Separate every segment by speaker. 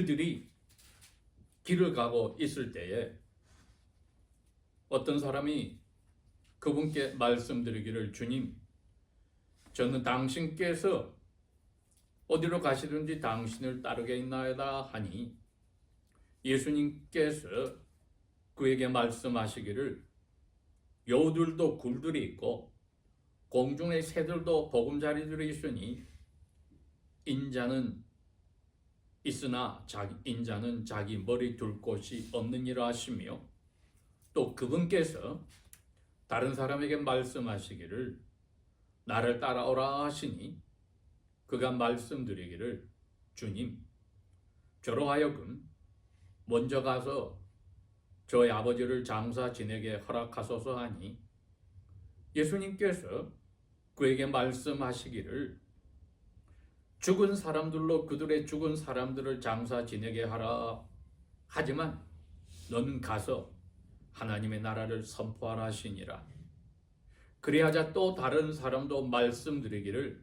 Speaker 1: 그들이 길을 가고 있을 때에 어떤 사람이 그분께 말씀드리기를 주님, 저는 당신께서 어디로 가시든지 당신을 따르겠나이다 하니 예수님께서 그에게 말씀하시기를 여우들도 굴들이 있고 공중의 새들도 보금자리들이 있으니 인자는 있으나 자기 인자는 자기 머리 둘 곳이 없느니라 하시며 또 그분께서 다른 사람에게 말씀하시기를 나를 따라오라 하시니 그가 말씀드리기를 주님 저로 하여금 먼저 가서 저희 아버지를 장사 지내게 허락하소서 하니 예수님께서 그에게 말씀하시기를 죽은 사람들로 그들의 죽은 사람들을 장사 지내게 하라. 하지만 너는 가서 하나님의 나라를 선포하라 하시니라. 그리하자 또 다른 사람도 말씀드리기를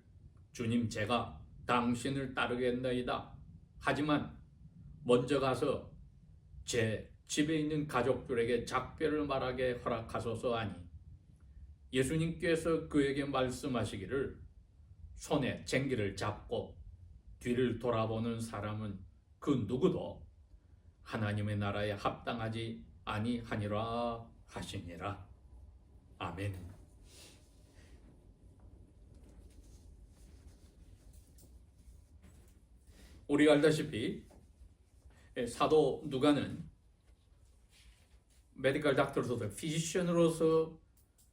Speaker 1: 주님 제가 당신을 따르겠나이다. 하지만 먼저 가서 제 집에 있는 가족들에게 작별을 말하게 허락하소서 하니 예수님께서 그에게 말씀하시기를 손에 쟁기를 잡고 뒤를 돌아보는 사람은 그 누구도 하나님의 나라에 합당하지 아니하니라 하시니라. 아멘. 우리가 알다시피 사도 누가는 메디컬 닥터로서 피지션으로서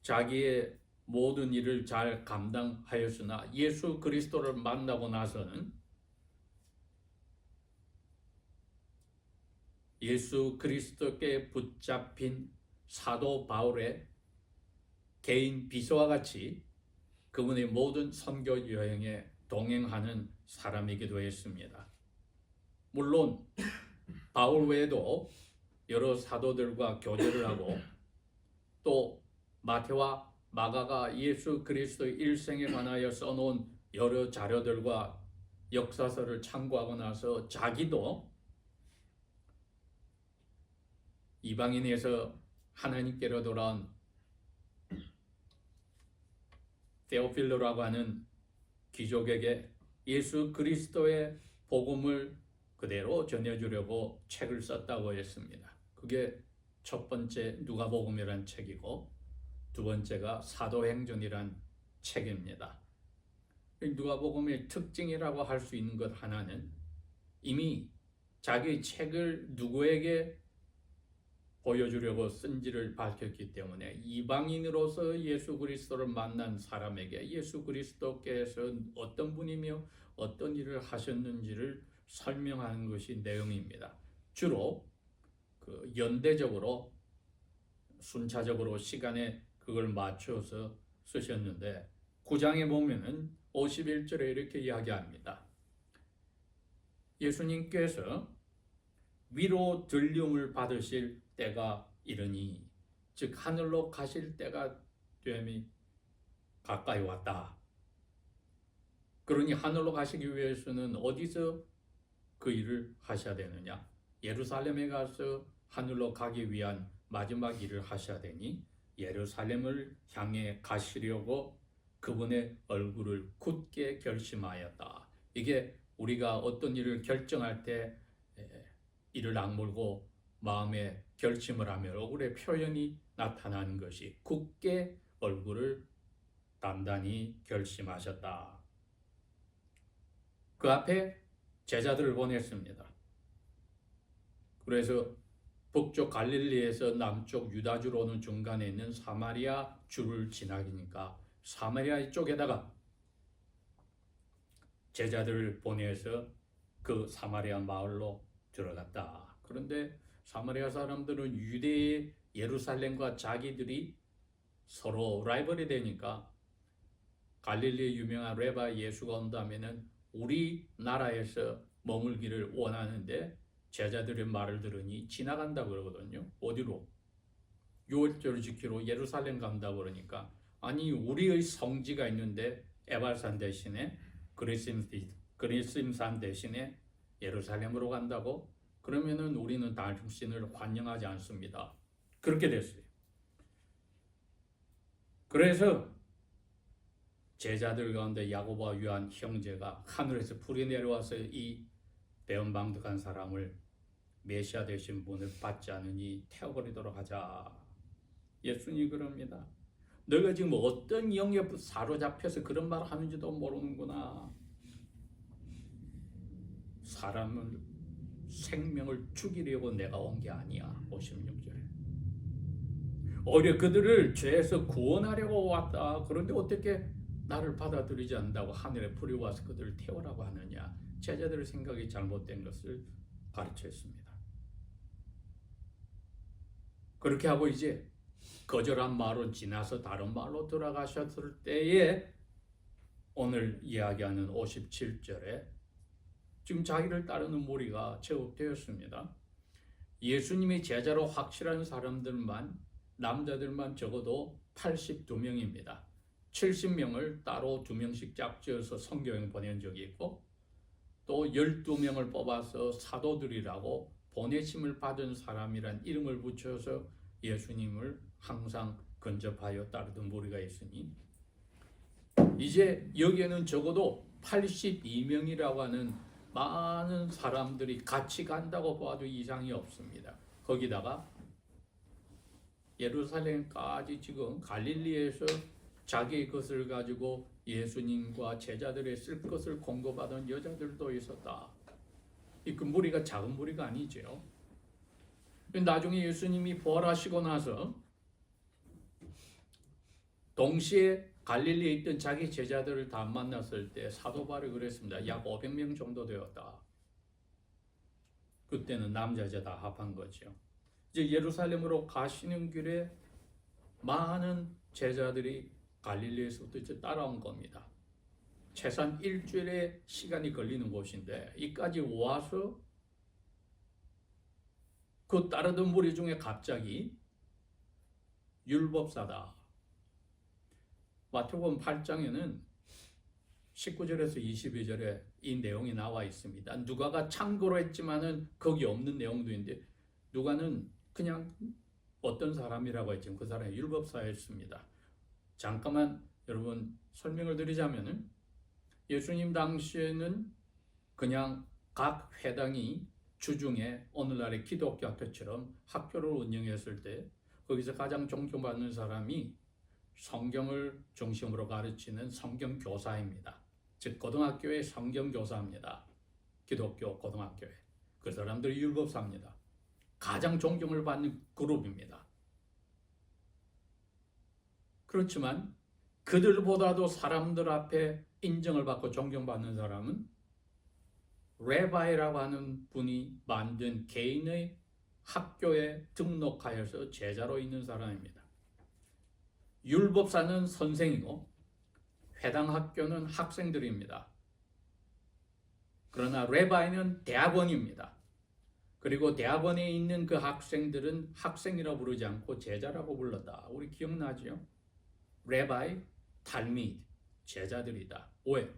Speaker 1: 자기의 모든 일을 잘 감당하였으나 예수 그리스도를 만나고 나서는 예수 그리스도께 붙잡힌 사도 바울의 개인 비서와 같이 그분의 모든 선교 여행에 동행하는 사람이기도 했습니다. 물론 바울 외에도 여러 사도들과 교제를 하고 또 마태와 마가가 예수 그리스도의 일생에 관하여 써놓은 여러 자료들과 역사서를 참고하고 나서 자기도 이방인에서 하나님께로 돌아온 테오필로라고 하는 귀족에게 예수 그리스도의 복음을 그대로 전해주려고 책을 썼다고 했습니다. 그게 첫 번째 누가복음이란 책이고 두 번째가 사도행전이란 책입니다. 누가복음의 특징이라고 할 수 있는 것 하나는 이미 자기 책을 누구에게 보여주려고 쓴지를 밝혔기 때문에 이방인으로서 예수 그리스도를 만난 사람에게 예수 그리스도께서 어떤 분이며 어떤 일을 하셨는지를 설명하는 것이 내용입니다. 주로 그 연대적으로 순차적으로 시간에 그걸 맞춰서 쓰셨는데 9장에 보면은 51절에 이렇게 이야기합니다. 예수님께서 위로 들림을 받으실 때가 이르니 즉 하늘로 가실 때가 됨이 가까이 왔다. 그러니 하늘로 가시기 위해서는 어디서 그 일을 하셔야 되느냐? 예루살렘에 가서 하늘로 가기 위한 마지막 일을 하셔야 되니 예루살렘을 향해 가시려고 그분의 얼굴을 굳게 결심하였다. 이게 우리가 어떤 일을 결정할 때 이를 악물고 마음에 결심을 하면 얼굴의 표현이 나타나는 것이 굳게 얼굴을 단단히 결심하셨다. 그 앞에 제자들을 보냈습니다. 그래서 북쪽 갈릴리에서 남쪽 유다주로 오는 중간에 있는 사마리아 주를 지나기니까 사마리아 쪽에다가 제자들을 보내서 그 사마리아 마을로 들어갔다. 그런데 사마리아 사람들은 유대의 예루살렘과 자기들이 서로 라이벌이 되니까 갈릴리의 유명한 레바 예수가 온다면은 우리 나라에서 머물기를 원하는데 제자들의 말을 들으니 지나간다 그러거든요. 어디로? 유월절을 지키러 예루살렘 간다 그러니까 아니 우리의 성지가 있는데 에발산 대신에 그리심산 대신에 예루살렘으로 간다고? 그러면은 우리는 당신을 환영하지 않습니다. 그렇게 됐어요. 그래서 제자들 가운데 야고보와 요한 형제가 하늘에서 불이 내려와서 이 배은방득한 사람을 메시아 되신 분을 받지 않으니 태워버리도록 하자. 예수님이 그럽니다. 너가 지금 어떤 영에 사로잡혀서 그런 말을 하는지도 모르는구나. 사람을 생명을 죽이려고 내가 온 게 아니야. 56절에. 오히려 그들을 죄에서 구원하려고 왔다. 그런데 어떻게 나를 받아들이지 않는다고 하늘에 불이 와서 그들을 태우라고 하느냐. 제자들의 생각이 잘못된 것을 가르쳤습니다. 그렇게 하고 이제 거절한 말로 지나서 다른 말로 돌아가셨을 때에 오늘 이야기하는 57절에 지금 자기를 따르는 무리가 제곱되었습니다. 예수님이 제자로 확실한 사람들만 남자들만 적어도 82명입니다. 70명을 따로 두 명씩 짝지어서 성경에 보낸 적이 있고 또 12명을 뽑아서 사도들이라고 보내심을 받은 사람이란 이름을 붙여서 예수님을 항상 근접하여 따르던 무리가 있으니 이제 여기에는 적어도 82명이라고 하는 많은 사람들이 같이 간다고 봐도 이상이 없습니다. 거기다가 예루살렘까지 지금 갈릴리에서 자기의 것을 가지고 예수님과 제자들의 쓸 것을 공급하던 여자들도 있었다. 이그 무리가 작은 무리가 아니죠. 나중에 예수님이 부활하시고 나서 동시에 갈릴리에 있던 자기 제자들을 다 만났을 때 사도 바울이 그랬습니다. 약 500명 정도 되었다. 그때는 남자 여자 다 합한 거죠. 이제 예루살렘으로 가시는 길에 많은 제자들이 갈릴리에서부터 이제 따라온 겁니다. 최소한 일주일의 시간이 걸리는 곳인데 이까지 와서 그 따르던 무리 중에 갑자기 율법사다. 마태복음 8장에는 19절에서 22절에 이 내용이 나와 있습니다. 누가가 참고로 했지만은 거기 없는 내용도 있는데 누가는 그냥 어떤 사람이라고 했지만 그 사람이 율법사였습니다. 잠깐만 여러분 설명을 드리자면은 예수님 당시에는 그냥 각 회당이 주중에 오늘날의 기독교 학교처럼 학교를 운영했을 때 거기서 가장 존경받는 사람이 성경을 중심으로 가르치는 성경 교사입니다. 즉 고등학교의 성경 교사입니다. 기독교 고등학교에 그 사람들이 율법사입니다. 가장 존경을 받는 그룹입니다. 그렇지만 그들보다도 사람들 앞에 인정을 받고 존경받는 사람은 레바이라고 하는 분이 만든 개인의 학교에 등록하여서 제자로 있는 사람입니다. 율법사는 선생이고 회당 학교는 학생들입니다. 그러나 레바이는 대학원입니다. 그리고 대학원에 있는 그 학생들은 학생이라 부르지 않고 제자라고 불렀다. 우리 기억나죠? 레바이, 탈미, 제자들이다. 왜?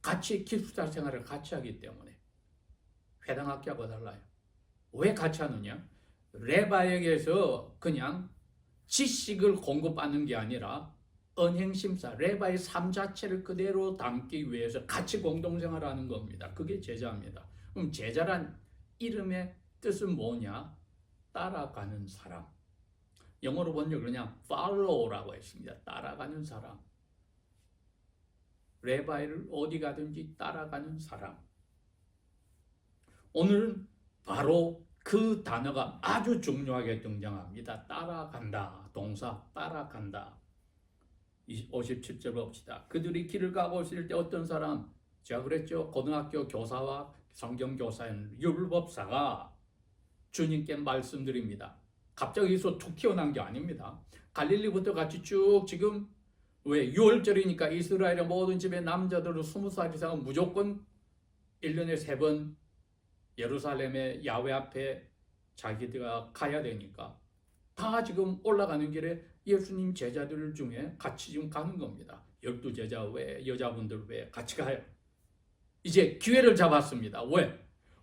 Speaker 1: 같이 기숙사 생활을 같이 하기 때문에 회당 학교하고 달라요. 왜 같이 하느냐? 레바에게서 그냥 지식을 공급하는 게 아니라 언행심사, 레바의 삶 자체를 그대로 담기 위해서 같이 공동생활하는 겁니다. 그게 제자입니다. 그럼 제자란 이름의 뜻은 뭐냐? 따라가는 사람. 영어로 번역 그냥 follow라고 했습니다. 따라가는 사람. 레바이를 어디 가든지 따라가는 사람. 오늘은 바로 그 단어가 아주 중요하게 등장합니다. 따라간다. 동사 따라간다. 57절 봅시다. 그들이 길을 가고 있을 때 어떤 사람, 제가 그랬죠. 고등학교 교사와 성경 교사인 율법사가 주님께 말씀드립니다. 갑자기 여기서 툭 튀어나온 게 아닙니다. 갈릴리부터 같이 쭉 지금 왜 6월절이니까 이스라엘의 모든 집의 남자들은 20살 이상은 무조건 1년에 3번 예루살렘의 야외 앞에 자기가 가야 되니까 다 지금 올라가는 길에 예수님 제자들 중에 같이 지금 가는 겁니다. 열두 제자 외 여자분들 외 같이 가요. 이제 기회를 잡았습니다. 왜?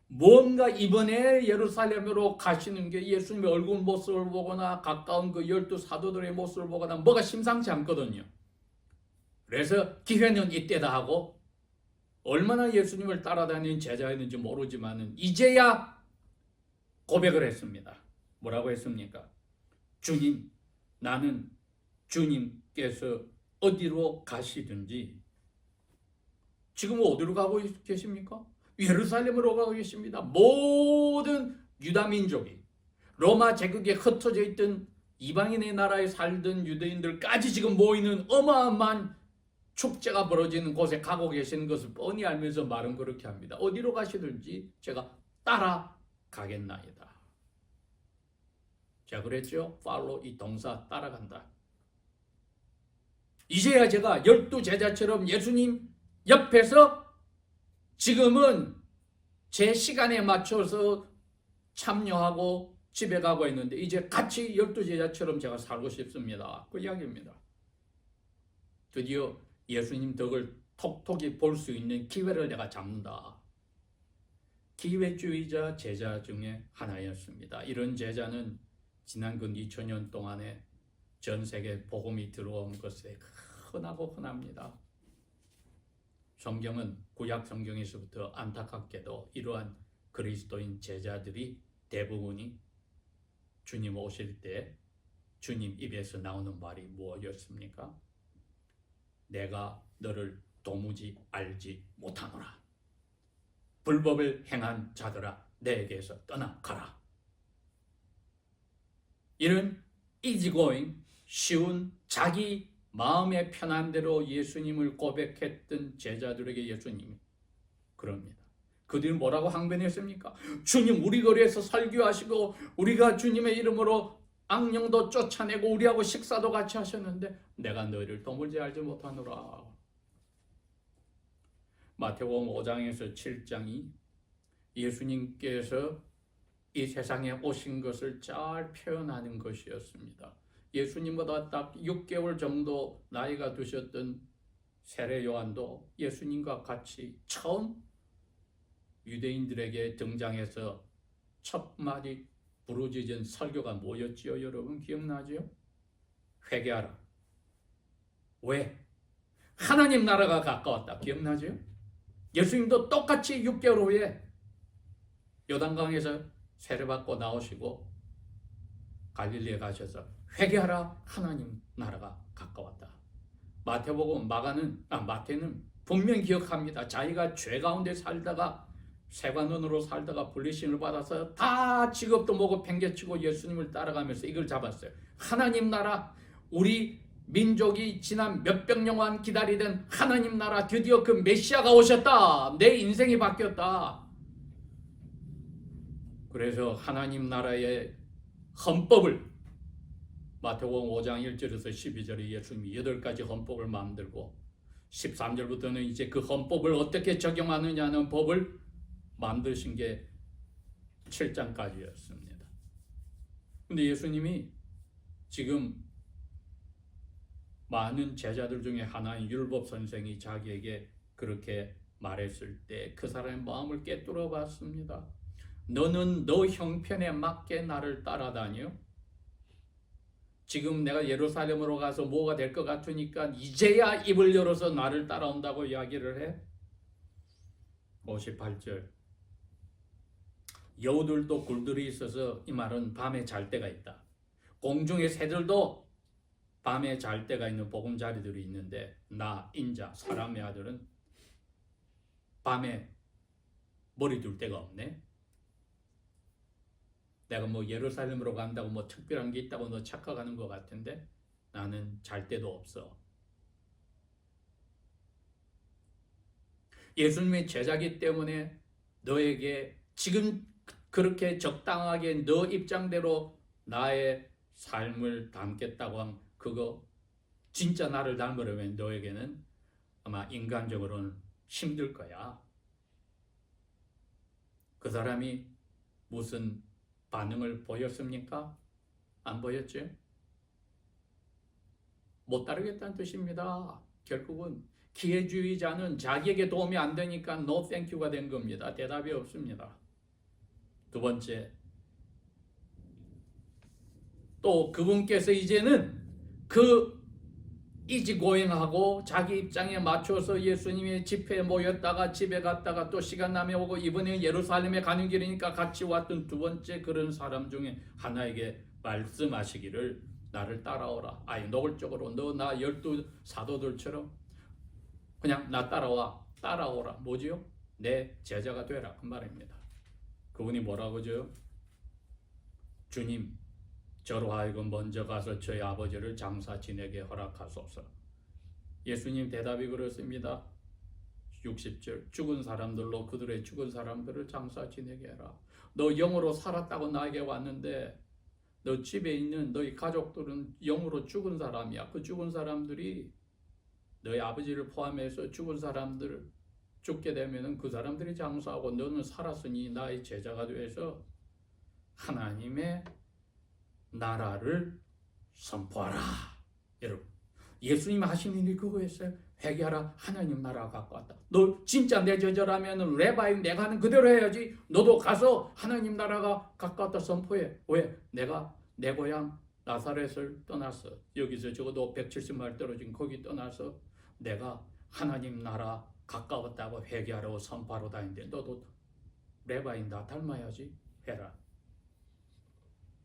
Speaker 1: 뭔가 이번에 예루살렘으로 가시는 게 예수님의 얼굴 모습을 보거나 가까운 그 열두 사도들의 모습을 보거나 뭐가 심상치 않거든요. 그래서 기회는 이때다 하고 얼마나 예수님을 따라다니는 제자였는지 모르지만은 이제야 고백을 했습니다. 뭐라고 했습니까? 주님, 나는 주님께서 어디로 가시든지 지금 어디로 가고 계십니까? 예루살렘으로 가고 계십니다. 모든 유다 민족이 로마 제국에 흩어져 있던 이방인의 나라에 살던 유대인들까지 지금 모이는 어마어마한 축제가 벌어지는 곳에 가고 계시는 것을 뻔히 알면서 말은 그렇게 합니다. 어디로 가시든지 제가 따라가겠나이다. 자 그랬죠. 팔로 이 동사 따라간다. 이제야 제가 열두 제자처럼 예수님 옆에서 지금은 제 시간에 맞춰서 참여하고 집에 가고 있는데 이제 같이 열두 제자처럼 제가 살고 싶습니다. 그 이야기입니다. 드디어 예수님 덕을 톡톡히 볼 수 있는 기회를 내가 잡는다. 기회주의자 제자 중에 하나였습니다. 이런 제자는 지난 근 2000년 동안에 전 세계 복음이 들어온 것에 흔하고 흔합니다. 성경은 구약 성경에서부터 안타깝게도 이러한 그리스도인 제자들이 대부분이 주님 오실 때 주님 입에서 나오는 말이 무엇이었습니까? 내가 너를 도무지 알지 못하노라. 불법을 행한 자들아 내게서 떠나가라. 이런 이지고잉 쉬운 자기 마음의 편한 대로 예수님을 고백했던 제자들에게 예수님이 그럽니다. 그들은 뭐라고 항변했습니까? 주님 우리 거리에서 설교하시고 우리가 주님의 이름으로 악령도 쫓아내고 우리하고 식사도 같이 하셨는데 내가 너희를 도무지 알지 못하노라. 마태복음 5장에서 7장이 예수님께서 이 세상에 오신 것을 잘 표현하는 것이었습니다. 예수님보다 딱 6개월 정도 나이가 드셨던 세례 요한도 예수님과 같이 처음 유대인들에게 등장해서 첫 마디 부르짖은 설교가 뭐였지요? 여러분 기억나지요? 회개하라. 왜? 하나님 나라가 가까웠다. 기억나지요? 예수님도 똑같이 6개월 후에 요단강에서 세례받고 나오시고 갈릴리에 가셔서 회개하라 하나님 나라가 가까웠다. 마태복음 마가는 아 마태는 분명 기억합니다. 자기가 죄 가운데 살다가 세관원으로 살다가 분리심을 받아서 다 직업도 뭐고 팽개치고 예수님을 따라가면서 이걸 잡았어요. 하나님 나라 우리 민족이 지난 몇백 년간 기다리던 하나님 나라 드디어 그 메시아가 오셨다. 내 인생이 바뀌었다. 그래서 하나님 나라의 헌법을 마태복음 5장 1절에서 12절에 예수님이 8가지 헌법을 만들고 13절부터는 이제 그 헌법을 어떻게 적용하느냐는 법을 만드신 게 7장까지였습니다. 근데 예수님이 지금 많은 제자들 중에 하나인 율법 선생이 자기에게 그렇게 말했을 때 그 사람의 마음을 깨뚫어 봤습니다. 너는 너 형편에 맞게 나를 따라다녀. 지금 내가 예루살렘으로 가서 뭐가 될 것 같으니까 이제야 입을 열어서 나를 따라온다고 이야기를 해. 58절. 여우들도 굴들이 있어서 이 말은 밤에 잘 때가 있다. 공중의 새들도 밤에 잘 때가 있는 보금자리들이 있는데 나 인자 사람의 아들은 밤에 머리 둘 데가 없네. 내가 뭐 예루살렘으로 간다고 뭐 특별한 게 있다고 너 착각하는 것 같은데 나는 잘 데도 없어. 예수님의 제자기 때문에 너에게 지금 그렇게 적당하게 너 입장대로 나의 삶을 담겠다고 한 그거 진짜 나를 닮으려면 너에게는 아마 인간적으로는 힘들 거야. 그 사람이 무슨 반응을 보였습니까? 안 보였죠? 못 따르겠다는 뜻입니다. 결국은 기회주의자는 자기에게 도움이 안 되니까 thank you가 된 겁니다. 대답이 없습니다. 두 번째, 또 그분께서 이제는 그 이지고행하고 자기 입장에 맞춰서 예수님의 집회에 모였다가 집에 갔다가 또 시간 나면 오고 이번에 예루살렘에 가는 길이니까 같이 왔던 두 번째 그런 사람 중에 하나에게 말씀하시기를 나를 따라오라. 아예 노골적으로 너 나 열두 사도들처럼 그냥 나 따라와 따라오라. 뭐지요? 내 제자가 되라 그 말입니다. 그분이 뭐라고 죠 주님 저로 하여금 먼저 가서 저희 아버지를 장사 지내게 허락하소서. 예수님 대답이 그렇습니다. 60절 죽은 사람들로 그들의 죽은 사람들을 장사 지내게 해라. 너 영으로 살았다고 나에게 왔는데 너 집에 있는 너희 가족들은 영으로 죽은 사람이야. 그 죽은 사람들이 너희 아버지를 포함해서 죽은 사람들 죽게 되면은 그 사람들이 장사하고 너는 살았으니 나의 제자가 되어서 하나님의 나라를 선포하라. 여러분, 예수님 하신 일이 그거였어요. 회개하라. 하나님 나라가 가까웠다. 너 진짜 내 제자라면 레바이 내가 하는 그대로 해야지. 너도 가서 하나님 나라가 가까웠다 선포해. 왜? 내가 내 고향 나사렛을 떠났어. 여기서 적어도 170마일 떨어진 거기 떠나서 내가 하나님 나라 가까웠다고 회개하라고 선포하러 다니는데 너도 레바인 나 닮아야지 해라.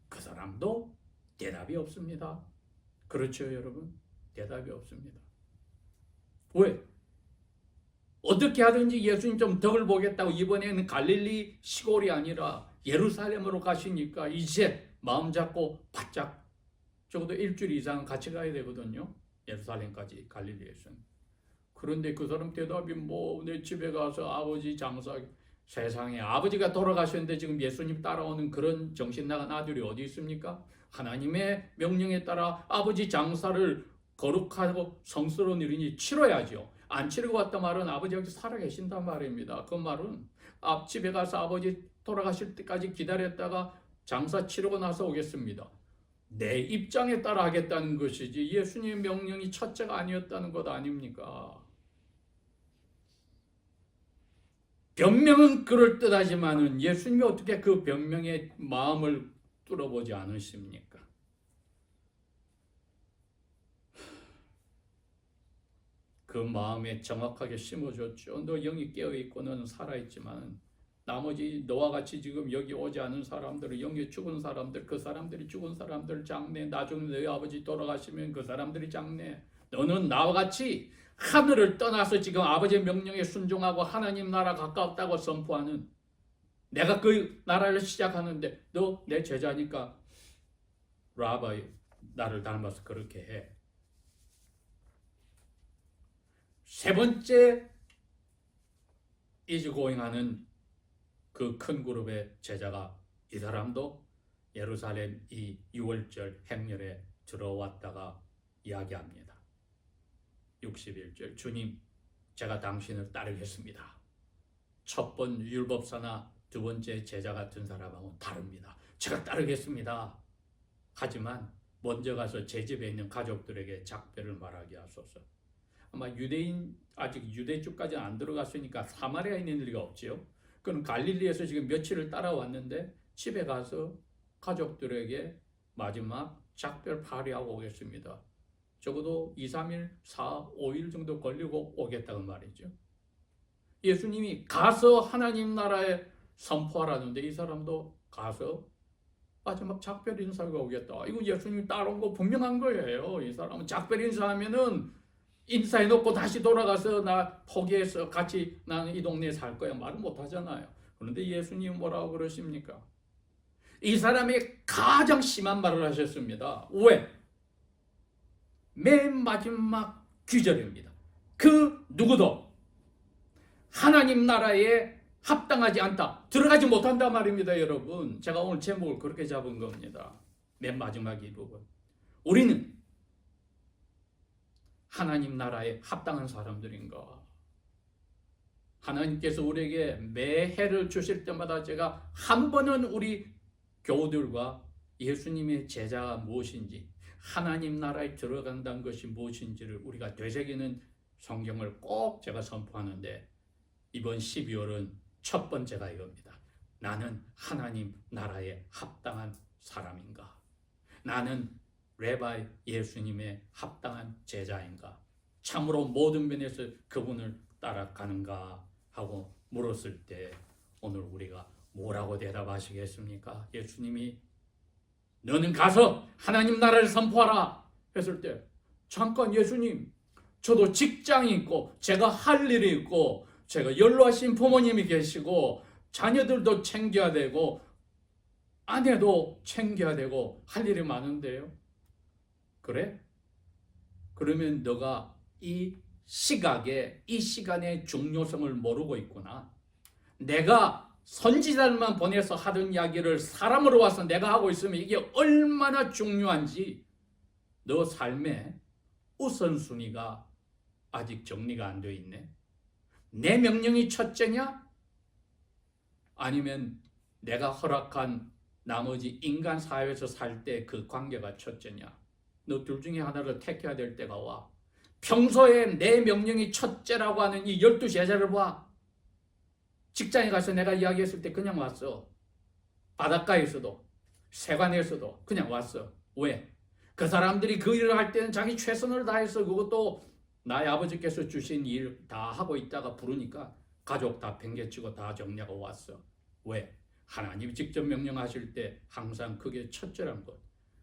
Speaker 1: 그 사람도 대답이 없습니다. 그렇죠, 여러분? 대답이 없습니다. 왜? 어떻게 하든지 예수님 좀 덕을 보겠다고 이번에는 갈릴리 시골이 아니라 예루살렘으로 가시니까 이제 마음 잡고 바짝 적어도 일주일 이상 같이 가야 되거든요. 예루살렘까지 갈릴리에서는. 그런데 그 사람 대답이 뭐 내 집에 가서 아버지 장사 세상에 아버지가 돌아가셨는데 지금 예수님 따라오는 그런 정신 나간 아들이 어디 있습니까? 하나님의 명령에 따라 아버지 장사를 거룩하고 성스러운 일이니 치러야죠. 안 치르고 왔다 말은 아버지 여기 살아 계신단 말입니다. 그 말은 앞집에 가서 아버지 돌아가실 때까지 기다렸다가 장사 치르고 나서 오겠습니다. 내 입장에 따라 하겠다는 것이지 예수님의 명령이 첫째가 아니었다는 것 아닙니까? 변명은 그럴듯하지만은 예수님이 어떻게 그 변명의 마음을 뚫어보지 않으십니까? 그 마음에 정확하게 심어줬죠. 너 영이 깨어있고 너는 살아있지만 나머지 너와 같이 지금 여기 오지 않은 사람들은 영이 죽은 사람들 그 사람들이 죽은 사람들 장래 나중에 너희 아버지 돌아가시면 그 사람들이 장래 너는 나와 같이 하늘을 떠나서 지금 아버지의 명령에 순종하고 하나님 나라 가까웠다고 선포하는 내가 그 나라를 시작하는데 너 내 제자니까 라바이 나를 닮아서 그렇게 해. 세 번째 이즈고잉 하는 그 큰 그룹의 제자가 이 사람도 예루살렘 이 6월절 행렬에 들어왔다가 이야기합니다. 61절 주님 제가 당신을 따르겠습니다. 첫 번 율법사나 두 번째 제자 같은 사람하고는 다릅니다. 제가 따르겠습니다. 하지만 먼저 가서 제 집에 있는 가족들에게 작별을 말하게 하소서. 아마 유대인 아직 유대 쪽까지 안 들어갔으니까 사마리아에 있는 리가 없지요. 그럼 갈릴리에서 지금 며칠을 따라왔는데 집에 가서 가족들에게 마지막 작별 파리하고 오겠습니다. 적어도 2, 3일, 4, 5일 정도 걸리고 오겠다는 말이죠. 예수님이 가서 하나님 나라에 선포하라는데 이 사람도 가서 마지막 작별 인사가 오겠다. 이거 예수님이 따라온 거 분명한 거예요. 이 사람은 작별 인사하면은 인사해 놓고 다시 돌아가서 나 포기해서 같이 나는 이 동네에 살 거야 말은 못 하잖아요. 그런데 예수님 뭐라고 그러십니까? 이 사람이 가장 심한 말을 하셨습니다. 왜? 맨 마지막 귀절입니다. 그 누구도 하나님 나라에 합당하지 않다. 들어가지 못한다 말입니다, 여러분. 제가 오늘 제목을 그렇게 잡은 겁니다. 맨 마지막 이 부분. 우리는 하나님 나라에 합당한 사람들인가? 하나님께서 우리에게 매해를 주실 때마다 제가 한 번은 우리 교우들과 예수님의 제자가 무엇인지 하나님 나라에 들어간다는 것이 무엇인지를 우리가 되새기는 성경을 꼭 제가 선포하는데 이번 12월은 첫 번째가 이겁니다. 나는 하나님 나라에 합당한 사람인가? 나는 레바이 예수님의 합당한 제자인가? 참으로 모든 면에서 그분을 따라가는가 하고 물었을 때 오늘 우리가 뭐라고 대답하시겠습니까? 예수님이 너는 가서 하나님 나라를 선포하라 했을 때 잠깐 예수님 저도 직장이 있고 제가 할 일이 있고 제가 연로하신 부모님이 계시고 자녀들도 챙겨야 되고 아내도 챙겨야 되고 할 일이 많은데요. 그래? 그러면 너가 이 시각에 이 시간의 중요성을 모르고 있구나. 내가 선지자들만 보내서 하던 이야기를 사람으로 와서 내가 하고 있으면 이게 얼마나 중요한지 너 삶의 우선순위가 아직 정리가 안 돼 있네. 내 명령이 첫째냐? 아니면 내가 허락한 나머지 인간 사회에서 살 때 그 관계가 첫째냐? 너 둘 중에 하나를 택해야 될 때가 와. 평소에 내 명령이 첫째라고 하는 이 열두 제자를 봐. 직장에 가서 내가 이야기했을 때 그냥 왔어. 바닷가에서도, 세관에서도 그냥 왔어. 왜? 그 사람들이 그 일을 할 때는 자기 최선을 다해서 그것도 나의 아버지께서 주신 일 다 하고 있다가 부르니까 가족 다 팽개치고 다 정리하고 왔어. 왜? 하나님이 직접 명령하실 때 항상 그게 첫째란 것.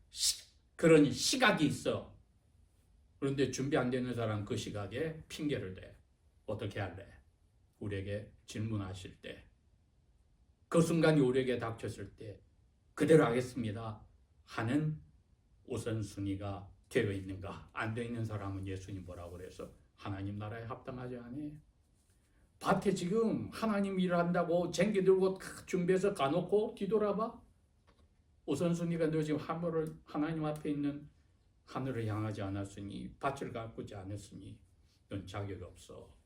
Speaker 1: 시, 그런 시각이 있어. 그런데 준비 안 되는 사람 그 시각에 핑계를 대. 어떻게 할래? 우리에게 질문하실 때. 그 순간이 우리에게 닥쳤을 때 그대로 하겠습니다. 하는 우선순위가 되어 있는가? 안 되어 있는 사람은 예수님 뭐라고 그래서 하나님 나라에 합당하지 않니? 밭에 지금 하나님 일을 한다고 쟁기 들고 탁 준비해서 가놓고 뒤돌아봐? 우선순위가 너 지금 하늘을 하나님 앞에 있는 하늘을 향하지 않았으니 밭을 가꾸지 않았으니 넌 자격이 없어.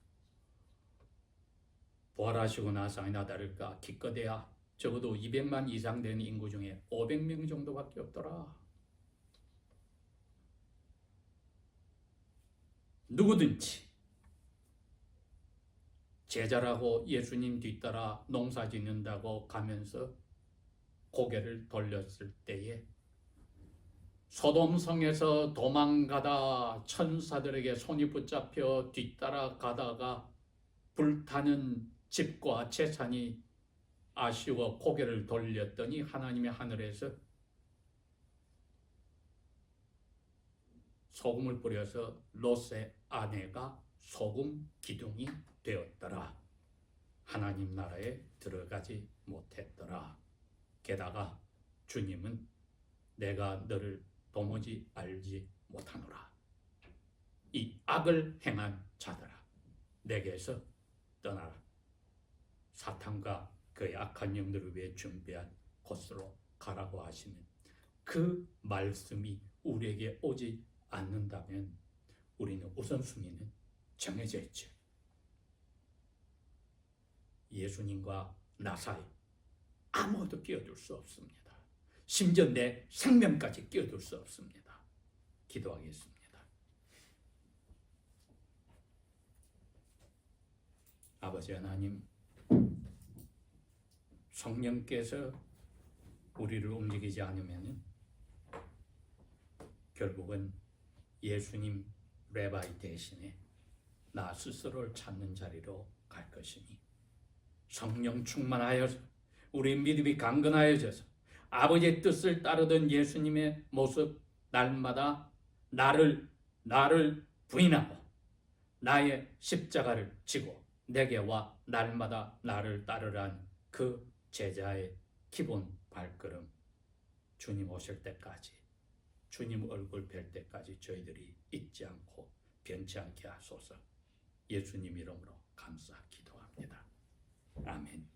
Speaker 1: 부활하시고 나서 아니나 다를까 기껏해야 적어도 200만 이상 되는 인구 중에 500명 정도밖에 없더라. 누구든지 제자라고 예수님 뒤따라 농사 짓는다고 가면서 고개를 돌렸을 때에 소돔성에서 도망가다 천사들에게 손이 붙잡혀 뒤따라 가다가 불타는 집과 재산이 아쉬워 고개를 돌렸더니 하나님의 하늘에서 소금을 뿌려서 롯의 아내가 소금 기둥이 되었더라. 하나님 나라에 들어가지 못했더라. 게다가 주님은 내가 너를 도무지 알지 못하노라. 이 악을 행한 자들아, 내게서 떠나라. 사탄과 그의 악한 영들을 위해 준비한 곳으로 가라고 하시는 그 말씀이 우리에게 오지 않는다면 우리는 우선순위는 정해져 있죠. 예수님과 나 사이 아무것도 끼어들 수 없습니다. 심지어 내 생명까지 끼어들 수 없습니다. 기도하겠습니다. 아버지 하나님, 성령께서 우리를 움직이지 않으면 결국은 예수님 레바이 대신에 나 스스로를 찾는 자리로 갈 것이니 성령 충만하여서 우리 믿음이 강건하여져서 아버지의 뜻을 따르던 예수님의 모습 날마다 나를 나를 부인하고 나의 십자가를 지고 내게 와 날마다 나를 따르란 그 제자의 기본 발걸음 주님 오실 때까지 주님 얼굴 뵐 때까지 저희들이 잊지 않고 변치 않게 하소서 예수님 이름으로 감사 기도합니다. 아멘.